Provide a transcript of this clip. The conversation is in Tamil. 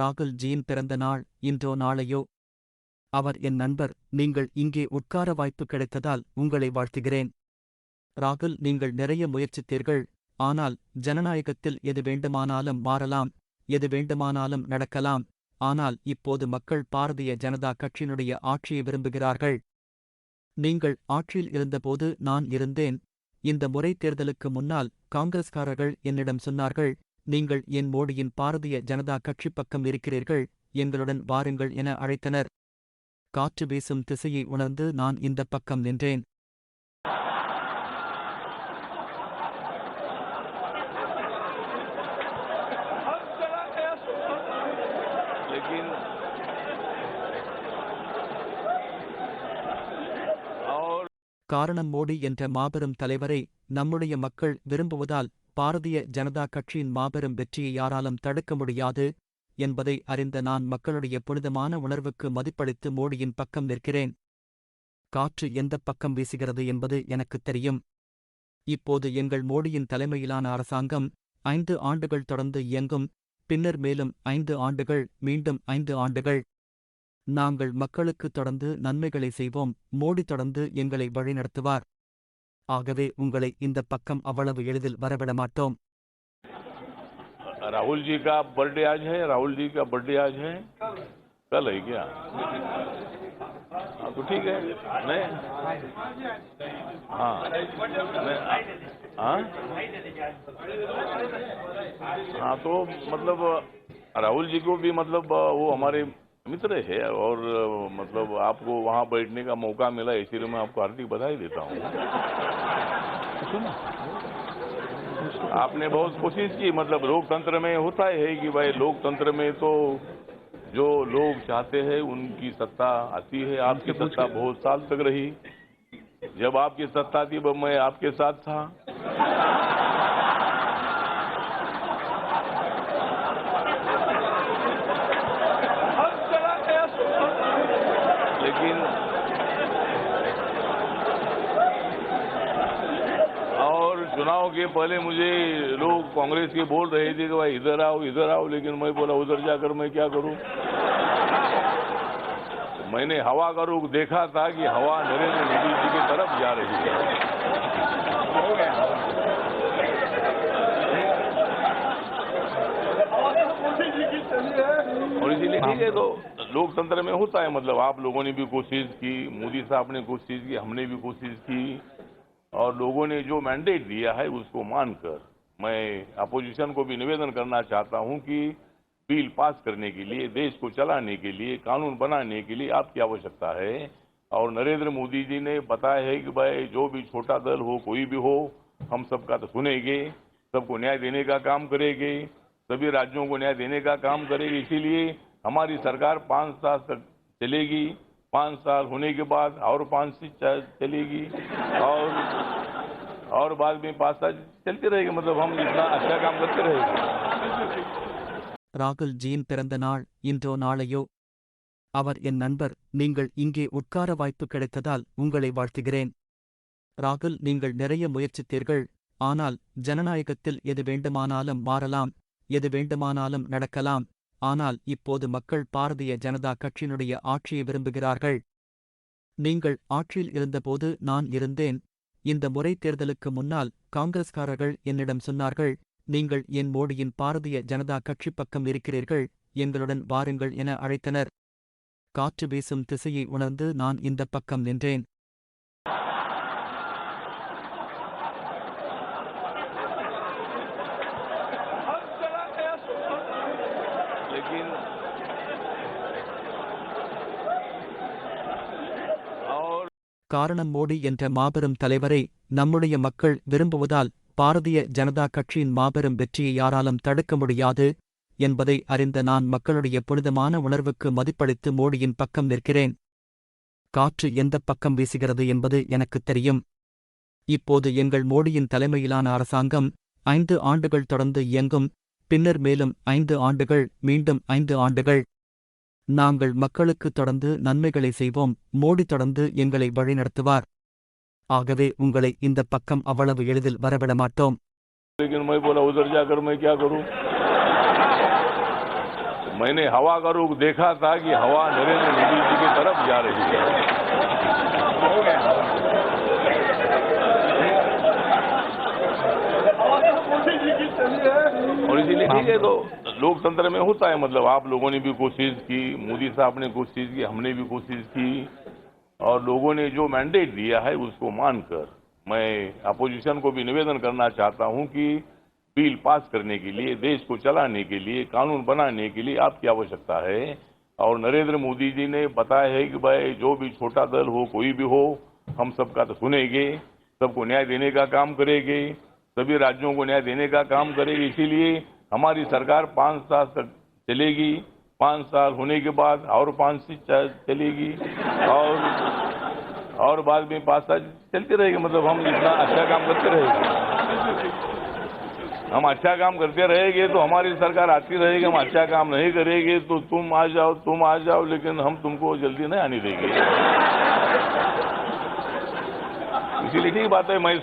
ராகுல் ஜீன் பிறந்த நாள் இன்றோ நாளையோ? அவர் என் நண்பர் நீங்கள் இங்கே உட்கார வாய்ப்பு கிடைத்ததால் உங்களை வாழ்த்துகிறேன். ராகுல் நீங்கள் நிறைய முயற்சித்தீர்கள். ஆனால் ஜனநாயகத்தில் எது வேண்டுமானாலும் மாறலாம் எது வேண்டுமானாலும் நடக்கலாம். ஆனால் இப்போது மக்கள் பாரதிய ஜனதா கட்சியினுடைய ஆட்சியை விரும்புகிறார்கள். நீங்கள் ஆட்சியில் இருந்தபோது நான் இருந்தேன். இந்த முறை தேர்தலுக்கு முன்னால் காங்கிரஸ்காரர்கள் என்னிடம் சொன்னார்கள் நீங்கள் என் மோடியின் பாரதிய ஜனதா கட்சி பக்கம் இருக்கிறீர்கள் எங்களுடன் வாருங்கள் என அழைத்தனர். காற்று வீசும் திசையை உணர்ந்து நான் இந்த பக்கம் நின்றேன். காரணம் மோடி என்ற மாபெரும் தலைவரை நம்முடைய மக்கள் விரும்புவதால் பாரதிய ஜனதா கட்சியின் மாபெரும் வெற்றியை யாராலும் தடுக்க முடியாது என்பதை அறிந்த நான் மக்களுடைய புனிதமான உணர்வுக்கு மதிப்பளித்து மோடியின் பக்கம் நிற்கிறேன். காற்று எந்தப் பக்கம் வீசுகிறது என்பது எனக்குத் தெரியும். இப்போது எங்கள் மோடியின் தலைமையிலான அரசாங்கம் ஐந்து ஆண்டுகள் தொடர்ந்து இயங்கும் பின்னர் மேலும் ஐந்து ஆண்டுகள் மீண்டும் ஐந்து ஆண்டுகள். நாங்கள் மக்களுக்கு தொடர்ந்து நன்மைகளை செய்வோம் மோடி தொடர்ந்து எங்களை வழிநடத்துவார். ஆகவே உங்களை இந்தப் பக்கம் அவ்வளவு எளிதில் வரவிட மாட்டோம் राहुल जी का बर्थडे आज है राहुल जी का बर्थडे आज है कल है क्या हाँ तो ठीक है नहीं हाँ नहीं, हाँ हाँ तो मतलब राहुल जी को भी मतलब वो हमारे मित्र है और मतलब आपको वहाँ बैठने का मौका मिला इसीलिए मैं आपको हार्दिक बधाई देता हूँ। आपने बहुत कोशिश की मतलब लोकतंत्र में होता है कि भाई लोकतंत्र में तो जो लोग चाहते हैं उनकी सत्ता आती है। आपकी सत्ता बहुत साल तक रही। जब आपकी सत्ता थी मैं आपके साथ था। लेकिन और चुनाव के पहले मुझे लोग कांग्रेस के बोल रहे थे कि भाई इधर आओ इधर आओ, लेकिन मैं बोला, उधर जाकर मैं क्या करूँ? मैंने हवा का रुख देखा था कि हवा नरेंद्र मोदी जी की तरफ़ जा रही है। और इसीलिए ठीक है तो लोकतंत्र में होता है मतलब आप लोगों ने भी कोशिश की, मोदी साहब ने कोशिश की, हमने भी कोशिश की, और लोगों ने जो मैंडेट दिया है उसको मानकर मैं अपोजिशन को भी निवेदन करना चाहता हूँ कि बिल पास करने के लिए, देश को चलाने के लिए, कानून बनाने के लिए आपकी आवश्यकता है। और नरेंद्र मोदी जी ने बताया है कि भाई, जो भी छोटा दल हो, कोई भी हो, हम सबका तो सुनेंगे, सबको न्याय देने का काम करेंगे, सभी राज्यों को न्याय देने का काम करेगी, इसीलिए हमारी सरकार पाँच साल तक चलेगी पाँच साल होने के बाद और पाँच से च- चलेगी और और बाद में पाँच साल चलती रहेगी मतलब हम इतना अच्छा काम करते रहेंगे ராகுல் ஜியின் பிறந்த நாள் இன்றோ நாளையோ அவர் என் நண்பர் நீங்கள் இங்கே உட்கார வாய்ப்பு கிடைத்ததால் உங்களை வாழ்த்துகிறேன் ராகுல் நீங்கள் நிறைய முயற்சித்தீர்கள் ஆனால் ஜனநாயகத்தில் எது வேண்டுமானாலும் மாறலாம் எது வேண்டுமானாலும் நடக்கலாம் ஆனால் இப்போது மக்கள் பாரதிய ஜனதா கட்சியினுடைய ஆட்சியை விரும்புகிறார்கள். நீங்கள் ஆட்சியில் இருந்தபோது நான் இருந்தேன். இந்த முறை தேர்தலுக்கு முன்னால் காங்கிரஸ்காரர்கள் என்னிடம் சொன்னார்கள் நீங்கள் என் மோடியின் பாரதிய ஜனதா கட்சி பக்கம் இருக்கிறீர்கள் எங்களுடன் வாருங்கள் என அழைத்தனர். காற்று வீசும் திசையை உணர்ந்து நான் இந்த பக்கம் நின்றேன். Virgin. காரணம் மோடி என்ற மாபெரும் தலைவரை நம்முடைய மக்கள் விரும்புவதால் பாரதிய ஜனதா கட்சியின் மாபெரும் வெற்றியை யாராலும் தடுக்க முடியாது என்பதை அறிந்த நான் மக்களுடைய புனிதமான உணர்வுக்கு மதிப்பளித்து மோடியின் பக்கம் நிற்கிறேன் காற்று எந்த பக்கம் வீசுகிறது என்பது எனக்கு தெரியும் இப்போது எங்கள் மோடியின் தலைமையிலான அரசாங்கம் ஐந்து ஆண்டுகள் தொடர்ந்து இயங்கும் பின்னர் மேலும் ஐந்து ஆண்டுகள் மீண்டும் ஐந்து ஆண்டுகள் நாங்கள் மக்களுக்கு தொடர்ந்து நன்மைகளை செய்வோம் மோடி தொடர்ந்து எங்களை வழிநடத்துவார் ஆகவே உங்களை இந்தப் பக்கம் அவ்வளவு எளிதில் வரவிட மாட்டோம் लेकिन मैं बोला उधर जाकर मैं क्या करूं मैंने हवा का रुख देखा था कि हवा नरेंद्र मोदी जी की तरफ जा रही है और इसीलिए ठीक है तो लोकतंत्र में होता है मतलब आप लोगों ने भी कोशिश की मोदी साहब ने कोशिश की हमने भी कोशिश की और लोगों ने जो मैंडेट दिया है उसको मानकर मैं अपोजिशन को भी निवेदन करना चाहता हूँ कि बिल पास करने के लिए देश को चलाने के लिए कानून बनाने के लिए आपकी आवश्यकता है। और नरेंद्र मोदी जी ने बताया है कि भाई जो भी छोटा दल हो कोई भी हो हम सबका तो सुनेंगे सबको न्याय देने का काम करेंगे। सभी राज्यों को न्याय देने का काम करेगी। इसीलिए हमारी सरकार पाँच साल तक चलेगी। पाँच साल होने के बाद और पाँच से च- चलेगी। और और बाद में पाँच साल चलते रहेगी। मतलब हम इतना अच्छा काम करते रहेंगे। हम अच्छा काम करते रहेंगे तो हमारी सरकार आती रहेगी। हम अच्छा काम नहीं करेंगे तो तुम आ जाओ, तुम आ जाओ, लेकिन हम तुमको जल्दी नहीं आने देंगे। इसीलिए ठीक बात है मैं